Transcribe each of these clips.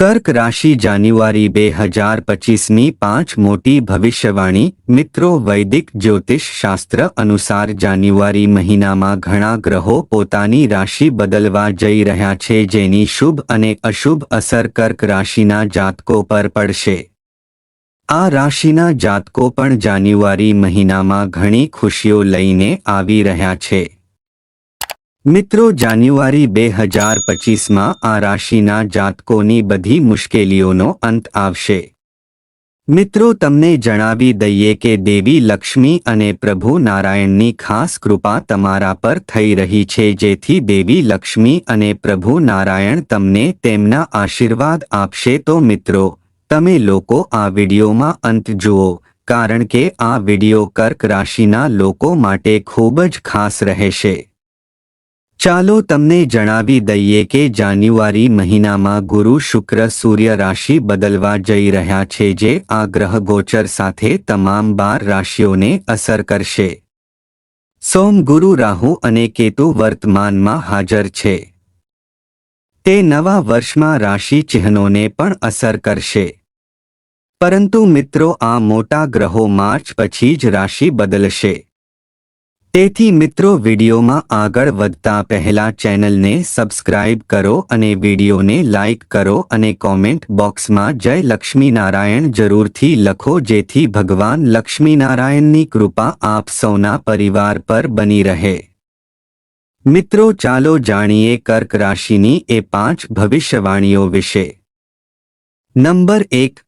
કર્ક રાશિ જાન્યુઆરી બે હજાર પચીસની પાંચ મોટી ભવિષ્યવાણી, મિત્રો વૈદિક જ્યોતિષ શાસ્ત્ર અનુસાર જાન્યુઆરી મહિનામાં ઘણા ગ્રહો પોતાની રાશિ બદલવા જઈ રહ્યા છે જેની શુભ અને અશુભ અસર કર્ક રાશિના જાતકો પર પડશે. આ રાશિના જાતકો પણ જાન્યુઆરી મહિનામાં ઘણી ખુશીઓ લઈને આવી રહ્યા છે. મિત્રો, જાન્યુઆરી બે હજાર પચીસમાં આ રાશિના જાતકોની બધી મુશ્કેલીઓનો અંત આવશે. મિત્રો, તમને જણાવી દઈએ કે દેવી લક્ષ્મી અને પ્રભુ નારાયણની ખાસ કૃપા તમારા પર થઈ રહી છે, જેથી દેવી લક્ષ્મી અને પ્રભુ નારાયણ તમને તેમના આશીર્વાદ આપશે. તો મિત્રો, તમે લોકો આ વિડીયોમાં અંત જુઓ, કારણ કે આ વીડિયો કર્ક રાશિના લોકો માટે ખૂબ જ ખાસ રહેશે. ચાલો તમને જણાવી દઈએ કે જાન્યુઆરી મહિનામાં ગુરુ શુક્ર સૂર્ય રાશિ બદલવા જઈ રહ્યા છે જે આ ગ્રહ ગોચર સાથે તમામ બાર રાશિઓને અસર કરશે. સોમ ગુરુ રાહુ અને કેતુ વર્તમાનમાં હાજર છે. તે નવા વર્ષમાં રાશિ ચિહ્નોને પણ અસર કરશે. પરંતુ મિત્રો આ મોટા ગ્રહો માર્ચ પછી જ રાશિ બદલશે. તેથી મિત્રો વિડીયોમાં આગળ વધતા પહેલા ચેનલને સબસ્ક્રાઇબ કરો અને વિડીયોને લાઇક કરો અને કોમેન્ટ બોક્સમાં જય લક્ષ્મીનારાયણ જરૂરથી લખો જેથી ભગવાન લક્ષ્મીનારાયણની કૃપા આપ સૌના પરિવાર પર બની રહે. મિત્રો ચાલો જાણીએ કર્ક રાશિની એ પાંચ ભવિષ્યવાણીઓ વિશે. નંબર એક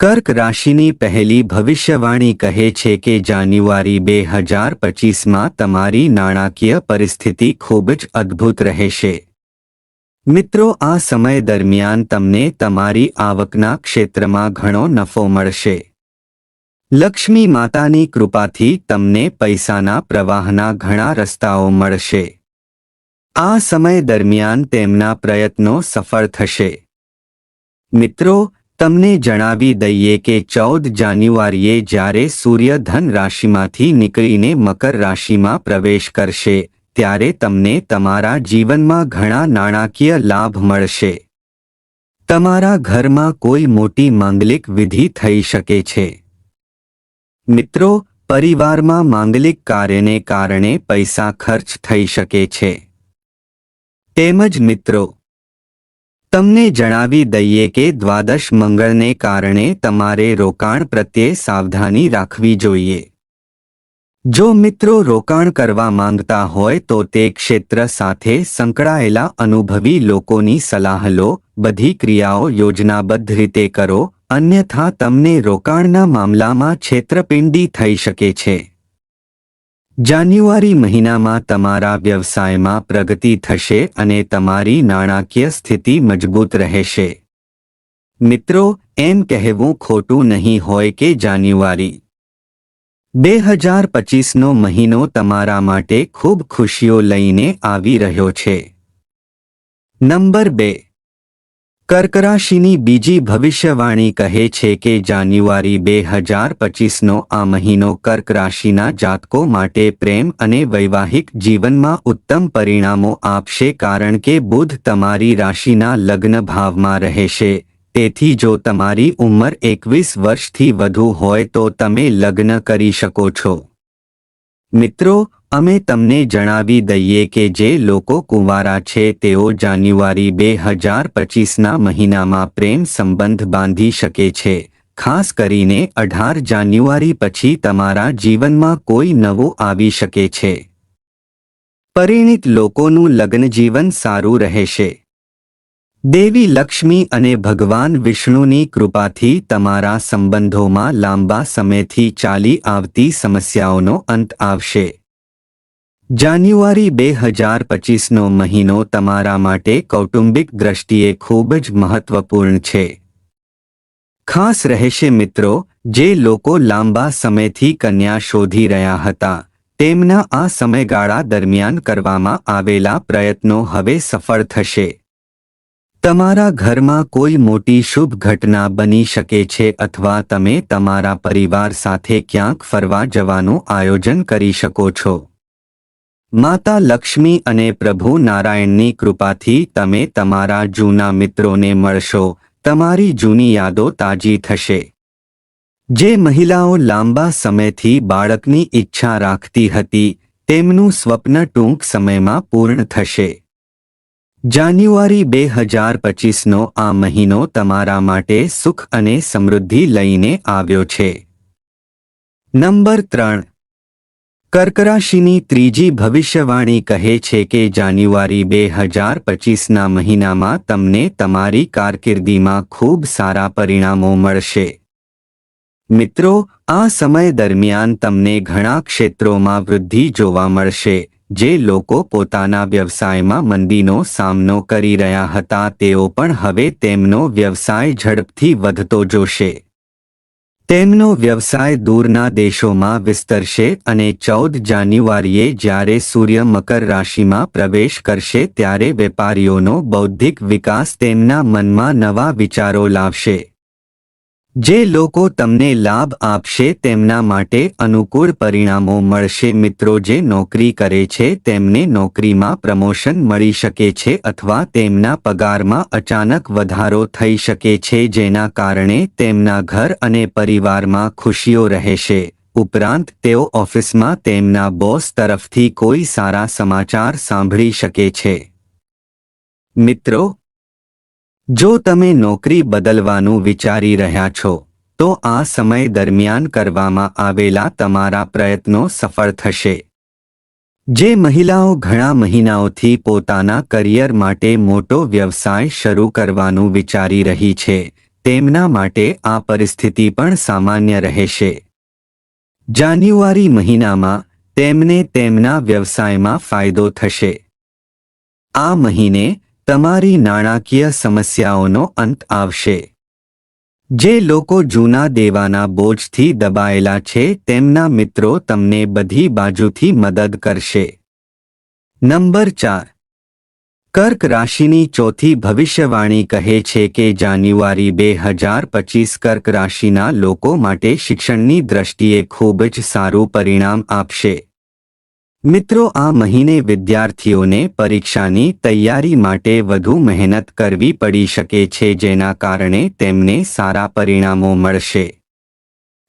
કર્ક રાશિની પહેલી ભવિષ્યવાણી કહે છે કે જાન્યુઆરી બે હજાર પચીસમાં તમારી નાણાકીય પરિસ્થિતિ ખૂબ જ અદ્ભુત રહેશે. મિત્રો, આ સમય દરમિયાન તમને તમારી આવકના ક્ષેત્રમાં ઘણો નફો મળશે. લક્ષ્મી માતાની કૃપાથી તમને પૈસાના પ્રવાહના ઘણા રસ્તાઓ મળશે. આ સમય દરમિયાન તેમના પ્રયત્નો સફળ થશે. મિત્રો તમને જણાવી દઈએ કે ચૌદ જાન્યુઆરીએ જ્યારે સૂર્ય ધન રાશિમાંથી નીકળીને મકર રાશિમાં પ્રવેશ કરશે, ત્યારે તમને તમારા જીવનમાં ઘણા નાણાકીય લાભ મળશે. તમારા ઘરમાં કોઈ મોટી માંગલિક વિધિ થઈ શકે છે. મિત્રો, પરિવારમાં માંગલિક કાર્યને કારણે પૈસા ખર્ચ થઈ શકે છે. તેમજ મિત્રો તમને જણાવી દઈએ કે દ્વાદશ મંગળને કારણે તમારે રોકાણ પ્રત્યે સાવધાની રાખવી જોઈએ. જો મિત્રો રોકાણ કરવા માંગતા હોય તો તે ક્ષેત્ર સાથે સંકળાયેલા અનુભવી લોકોની સલાહ લો, બધી ક્રિયાઓ યોજનાબદ્ધ રીતે કરો, અન્યથા તમને રોકાણના મામલામાં છેતરપિંડી થઈ શકે છે. જાન્યુઆરી મહિનામાં તમારા વ્યવસાયમાં પ્રગતિ થશે અને તમારી નાણાકીય સ્થિતિ મજબૂત રહેશે. મિત્રો, એમ કહેવું ખોટું નહીં હોય કે જાન્યુઆરી. બે હજાર પચીસનો મહિનો તમારા માટે ખૂબ ખુશીઓ લઈને આવી રહ્યો છે. નંબર બે. કર્ક રાશિની બીજી ભવિષ્યવાણી કહે છે કે જાન્યુઆરી બે હજાર પચીસનો આ મહિનો કર્ક રાશિના જાતકો માટે પ્રેમ અને વૈવાહિક જીવનમાં ઉત્તમ પરિણામો આપશે કારણ કે બુધ તમારી રાશિના લગ્ન ભાવમાં રહેશે. તેથી જો તમારી ઉંમર એકવીસ વર્ષથી વધુ હોય તો તમે લગ્ન કરી શકો છો. મિત્રો અમે તમને જણાવી દઈએ કે જે લોકો કુંવારા છે, તેઓ જાન્યુઆરી બે હજાર પચીસના મહિનામાં પ્રેમ સંબંધ બાંધી શકે છે. ખાસ કરીને અઢાર જાન્યુઆરી પછી તમારા જીવનમાં કોઈ નવું આવી શકે છે. પરિણિત લોકોનું લગ્નજીવન સારું રહેશે. દેવી લક્ષ્મી અને ભગવાન વિષ્ણુની કૃપાથી તમારા સંબંધોમાં લાંબા સમયથી ચાલી આવતી સમસ્યાઓનો અંત આવશે. જાન્યુઆરી બે હજાર પચીસનો મહિનો તમારા માટે કૌટુંબિક દ્રષ્ટિએ ખૂબ જ મહત્વપૂર્ણ છે. ખાસ રહેશે મિત્રો, જે લોકો લાંબા સમયથી કન્યા શોધી રહ્યા હતા, તેમના આ સમયગાળા દરમિયાન કરવામાં આવેલા પ્રયત્નો હવે સફળ થશે. તમારા ઘરમાં કોઈ મોટી શુભ ઘટના બની શકે છે અથવા તમે તમારા પરિવાર સાથે ક્યાંક ફરવા જવાનું આયોજન કરી શકો છો. માતા લક્ષ્મી અને પ્રભુ નારાયણની કૃપાથી તમે તમારા જૂના મિત્રોને મળશો. તમારી જૂની યાદો તાજી થશે. જે મહિલાઓ લાંબા સમયથી બાળકની ઈચ્છા રાખતી હતી, તેમનું સ્વપ્ન ટૂંક સમયમાં પૂર્ણ થશે. જાન્યુઆરી બે હજાર પચીસનો આ મહિનો તમારા માટે સુખ અને સમૃદ્ધિ લઈને આવ્યો છે. નંબર ત્રણ. કર્ક રાશિની ત્રીજી ભવિષ્યવાણી કહે છે કે જાન્યુઆરી બે હજાર પચીસના મહિનામાં તમને તમારી કારકિર્દીમાં ખૂબ સારા પરિણામો મળશે. મિત્રો, આ સમય દરમિયાન તમને ઘણા ક્ષેત્રોમાં વૃદ્ધિ જોવા મળશે, જે લોકો પોતાના વ્યવસાયમાં મંદીનો સામનો કરી રહ્યા હતા, તેઓ પણ હવે તેમનો વ્યવસાય ઝડપથી વધતો જોશે. તેમનો વ્યવસાય દૂરના દેશોમાં વિસ્તરશે અને ચૌદ જાન્યુઆરીએ જ્યારે સૂર્ય મકર રાશિમાં પ્રવેશ કરશે ત્યારે વેપારીઓનો બૌદ્ધિક વિકાસ તેમના મનમાં નવા વિચારો લાવશે. જે લોકો તમને લાભ આપશે તેમના માટે અનુકૂળ પરિણામો મળશે. મિત્રો, જે નોકરી કરે છે, તેમને નોકરીમાં પ્રમોશન મળી શકે છે અથવા તેમના પગારમાં અચાનક વધારો થઈ શકે છે, જેના કારણે તેમના ઘર અને પરિવારમાં ખુશીઓ રહેશે. ઉપરાંત, તેઓ ઓફિસમાં તેમના બોસ તરફથી કોઈ સારા સમાચાર સાંભળી શકે છે. મિત્રો જો તમે નોકરી બદલવાનું વિચારી રહ્યા છો, તો આ સમય દરમિયાન કરવામાં આવેલા તમારા પ્રયત્નો સફળ થશે. જે મહિલાઓ ઘણા મહિનાઓથી પોતાના કરિયર માટે મોટો વ્યવસાય શરૂ કરવાનું વિચારી રહી છે, તેમના માટે આ પરિસ્થિતિ પણ સામાન્ય રહેશે. જાન્યુઆરી મહિનામાં તેમને તેમના વ્યવસાયમાં ફાયદો થશે. આ મહિને તમારી નાણાકીય સમસ્યાઓનો અંત આવશે. જે લોકો જૂના દેવાના બોજથી દબાયેલા છે, તેમના મિત્રો તમને બધી બાજુથી મદદ કરશે. નંબર ચાર. કર્ક રાશિની ચોથી ભવિષ્યવાણી કહે છે કે જાન્યુઆરી બે હજાર પચીસ કર્ક રાશિના લોકો માટે શિક્ષણની દ્રષ્ટિએ ખૂબ જ સારું પરિણામ આપશે. મિત્રો, આ મહિને વિદ્યાર્થીઓને પરીક્ષાની તૈયારી માટે વધુ મહેનત કરવી પડી શકે છે, જેના કારણે તેમને સારા પરિણામો મળશે.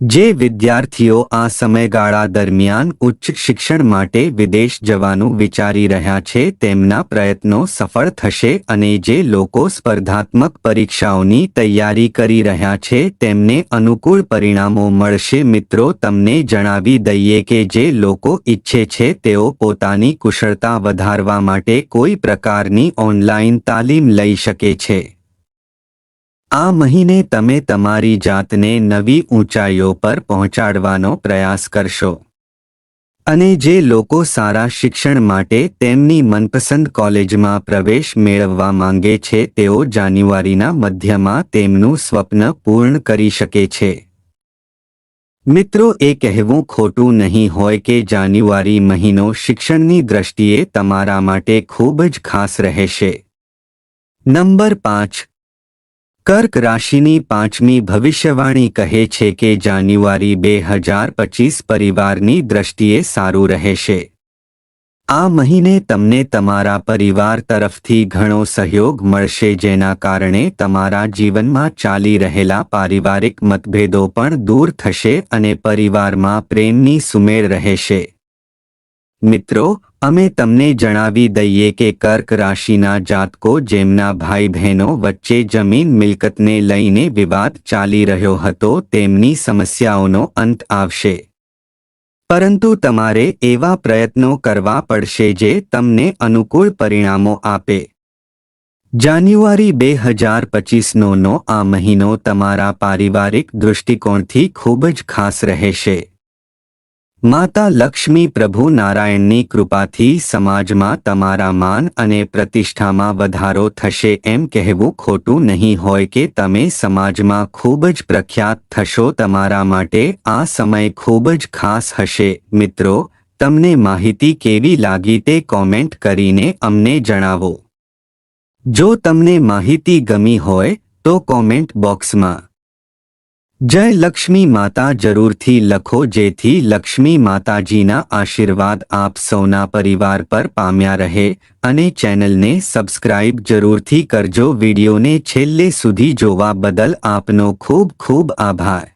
જે વિદ્યાર્થીઓ આ સમયગાળા દરમિયાન ઉચ્ચ શિક્ષણ માટે વિદેશ જવાનું વિચારી રહ્યા છે તેમના પ્રયત્નો સફળ થશે અને જે લોકો સ્પર્ધાત્મક પરીક્ષાઓની તૈયારી કરી રહ્યા છે તેમને અનુકૂળ પરિણામો મળશે. મિત્રો, તમને જણાવી દઈએ કે જે લોકો ઈચ્છે છે તેઓ પોતાની કુશળતા વધારવા માટે કોઈ પ્રકારની ઓનલાઈન તાલીમ લઈ શકે છે. આ મહિને તમે તમારી જાતને નવી ઊંચાઈઓ પર પહોંચાડવાનો પ્રયાસ કરશો. અને જે લોકો સારા શિક્ષણ માટે તેમની મનપસંદ કોલેજમાં પ્રવેશ મેળવવા માંગે છે, તેઓ જાન્યુઆરીના મધ્યમાં તેમનું સ્વપ્ન પૂર્ણ કરી શકે છે. મિત્રો, એ કહેવું ખોટું નહીં હોય કે જાન્યુઆરી મહિનો શિક્ષણની દ્રષ્ટિએ તમારા માટે ખૂબ જ ખાસ રહેશે. નંબર પાંચ. કર્ક રાશિની પાંચમી ભવિષ્યવાણી કહે છે કે જાન્યુઆરી બે હજાર પચીસ પરિવારની દ્રષ્ટિએ સારું રહેશે. આ મહિને તમને તમારા પરિવાર તરફથી ઘણો સહયોગ મળશે જેના કારણે તમારા જીવનમાં ચાલી રહેલા પારિવારિક મતભેદો પણ દૂર થશે અને પરિવારમાં પ્રેમની સુમેળ રહેશે. મિત્રો, અમે તમને જણાવી દઈએ કે કર્ક રાશિના જાતકો જેમના ભાઈ બહેનો વચ્ચે જમીન મિલકતને લઈને વિવાદ ચાલી રહ્યો હતો, તેમની સમસ્યાઓનો અંત આવશે. પરંતુ તમારે એવા પ્રયત્નો કરવા પડશે જે તમને અનુકૂળ પરિણામો આપે. જાન્યુઆરી બે હજાર પચીસનો આ મહિનો તમારા પારિવારિક દૃષ્ટિકોણથી ખૂબ જ ખાસ રહેશે. માતા લક્ષ્મી પ્રભુ નારાયણની કૃપાથી સમાજમાં તમારા માન અને પ્રતિષ્ઠામાં વધારો થશે એમ કહેવું ખોટું નહીં હોય કે તમે સમાજમાં ખૂબ જ પ્રખ્યાત થશો તમારા માટે આ સમય ખૂબ જ ખાસ હશે. મિત્રો, તમને માહિતી કેવી લાગી તે કોમેન્ટ કરીને અમને જણાવો. જો તમને માહિતી ગમી હોય, તો કોમેન્ટ બોક્સમાં જય લક્ષ્મી માતા જરૂરથી લખો જેથી લક્ષ્મી માતાજીના આશીર્વાદ આપ સૌના પરિવાર પર પામ્યા રહે અને ચેનલને સબસ્ક્રાઇબ જરૂરથી કરજો વિડીયોને છેલ્લે સુધી જોવા બદલ આપનો ખૂબ ખૂબ આભાર.